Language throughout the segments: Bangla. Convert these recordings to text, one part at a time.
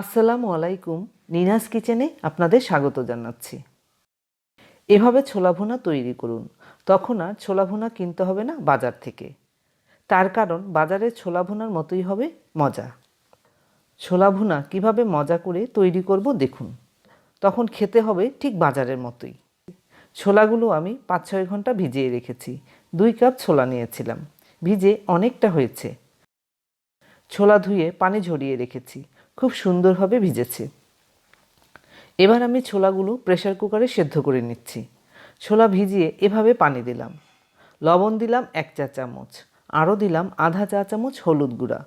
আসসালামু আলাইকুম, নিনাস কিচেনে আপনাদের স্বাগত জানাচ্ছি। এভাবে ছোলা ভুনা তৈরি করুন, তখন আর ছোলা ভুনা কিনতে হবে না বাজার থেকে। তার কারণ বাজারের ছোলা ভুনার মতোই হবে মজা। ছোলা ভুনা কীভাবে মজা করে তৈরি করব দেখুন, তখন খেতে হবে ঠিক বাজারের মতোই। ছোলাগুলো আমি পাঁচ ছয় ঘণ্টা ভিজিয়ে রেখেছি, দুই কাপ ছোলা নিয়েছিলাম, ভিজে অনেকটা হয়েছে। ছোলা ধুয়ে পানি ঝরিয়ে রেখেছি খুব সুন্দরভাবে ভিজেছে। এবার আমি ছোলাগুলো প্রেসার কুকারে সেদ্ধ করে নিচ্ছি। ছোলা ভিজিয়ে এভাবে পানি দিলাম। লবণ দিলাম এক চা চামচ। আরও দিলাম আধা চা চামচ হলুদ গুঁড়া।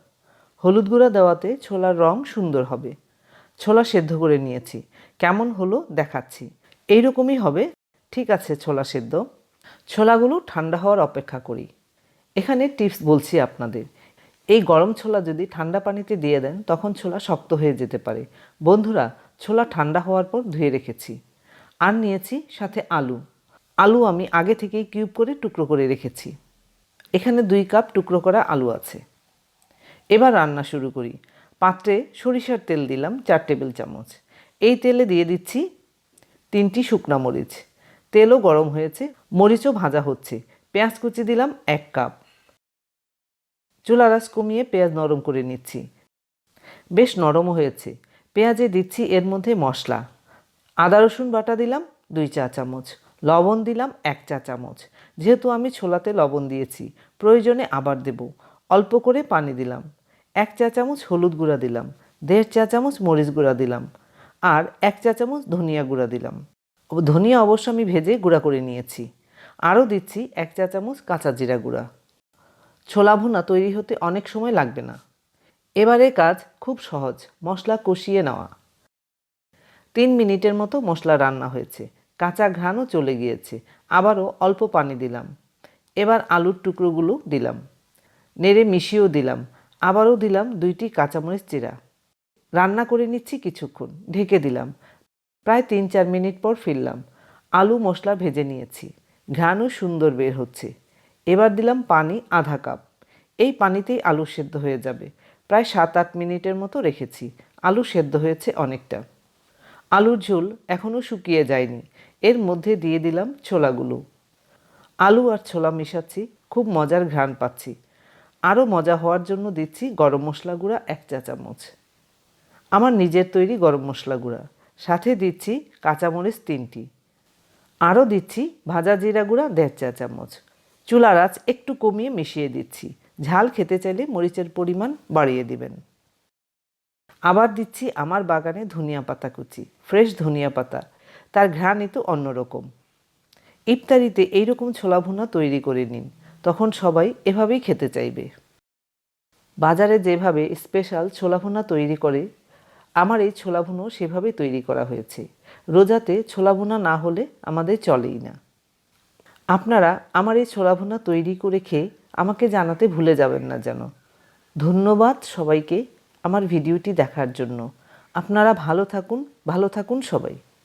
হলুদ গুঁড়া দেওয়াতে ছোলার রং সুন্দর হবে। ছোলা সেদ্ধ করে নিয়েছি। কেমন হলো দেখাচ্ছি। এইরকমই হবে। ঠিক আছে ছোলা সেদ্ধ। ছোলাগুলো ঠান্ডা হওয়ার অপেক্ষা করি। এখানে টিপস বলছি আপনাদের। এই গরম ছোলা যদি ঠান্ডা পানিতে দিয়ে দেন, তখন ছোলা শক্ত হয়ে যেতে পারে। বন্ধুরা, ছোলা ঠান্ডা হওয়ার পর ধুয়ে রেখেছি। আর নিয়েছি সাথে আলু। আলু আমি আগে থেকেই কিউব করে টুকরো করে রেখেছি। এখানে দুই কাপ টুকরো করা আলু আছে। এবার রান্না শুরু করি। পাত্রে সরিষার তেল দিলাম চার টেবিল চামচ। এই তেলে দিয়ে দিচ্ছি তিনটি শুকনা মরিচ। তেলও গরম হয়েছে, মরিচও ভাজা হচ্ছে। পেঁয়াজ কুচি দিলাম এক কাপ। চুলা রাস কমিয়ে পেঁয়াজ নরম করে নিচ্ছি। বেশ নরমও হয়েছে। পেঁয়াজে দিচ্ছি এর মধ্যে মশলা। আদা, রসুন বাটা দিলাম দুই চা চামচ। লবণ দিলাম এক চা চামচ। যেহেতু আমি ছোলাতে লবণ দিয়েছি, প্রয়োজনে আবার দেব। অল্প করে পানি দিলাম। এক চা চামচ হলুদ গুঁড়া দিলাম। দেড় চা চামচ মরিচ গুঁড়া দিলাম। আর এক চা চামচ ধনিয়া গুঁড়া দিলাম। ধনিয়া অবশ্য আমি ভেজে গুঁড়া করে নিয়েছি। আরও দিচ্ছি এক চা চামচ কাঁচা জিরা গুঁড়া। ছোলা ভুনা তৈরি হতে অনেক সময় লাগবে না। এবারে কাজ খুব সহজ, মশলা কষিয়ে নেওয়া। তিন মিনিটের মতো মশলা রান্না হয়েছে, কাঁচা ঘ্রাণও চলে গিয়েছে, আবারও অল্প পানি দিলাম। এবার আলুর টুকরোগুলো দিলাম, নেড়ে মিশিয়েও দিলাম, আবারও দিলাম দুইটি কাঁচামরিচ চিরা। রান্না করে নিচ্ছি কিছুক্ষণ, ঢেকে দিলাম, প্রায় তিন চার মিনিট পর ফিরলাম। আলু মশলা ভেজে নিয়েছি, ঘ্রাণও সুন্দর বের হচ্ছে। এবার দিলাম পানি আধা কাপ। এই পানিতেই আলু সেদ্ধ হয়ে যাবে। প্রায় সাত আট মিনিটের মতো রেখেছি। আলু সেদ্ধ হয়েছে অনেকটা। আলুর ঝোল এখনও শুকিয়ে যায়নি। এর মধ্যে দিয়ে দিলাম ছোলাগুলো। আলু আর ছোলা মিশাচ্ছি, খুব মজার ঘ্রাণ পাচ্ছি। আরও মজা হওয়ার জন্য দিচ্ছি গরম মশলা গুঁড়া এক চা চামচ। আমার নিজের তৈরি গরম মশলা গুঁড়া। সাথে দিচ্ছি কাঁচামরিচ তিনটি। আরও দিচ্ছি ভাজা জিরা গুঁড়া দেড় চা চামচ। চুলার আঁচ একটু কমিয়ে মিশিয়ে দিচ্ছি। ঝাল খেতে চাইলে মরিচের পরিমাণ বাড়িয়ে দিবেন। আবার দিচ্ছি আমার বাগানে ধনিয়া পাতা কুচি, ফ্রেশ ধনিয়া পাতা। তার ঘ্রাণই তো অন্যরকম। ইফতারিতে এইরকম ছোলা ভুনা তৈরি করে নিন, তখন সবাই এভাবেই খেতে চাইবে। বাজারে যেভাবে স্পেশাল ছোলা ভুনা তৈরি করে, আমার এই ছোলা ভুনো সেভাবে তৈরি করা হয়েছে। রোজাতে ছোলা ভুনা না হলে আমাদের চলেই না। আপনারা আমার এই ছোলা ভুনা তৈরি করে খেয়ে আমাকে জানাতে ভুলে যাবেন না যেন। ধন্যবাদ সবাইকে আমার ভিডিওটি দেখার জন্য। আপনারা ভালো থাকুন ভালো থাকুন সবাই।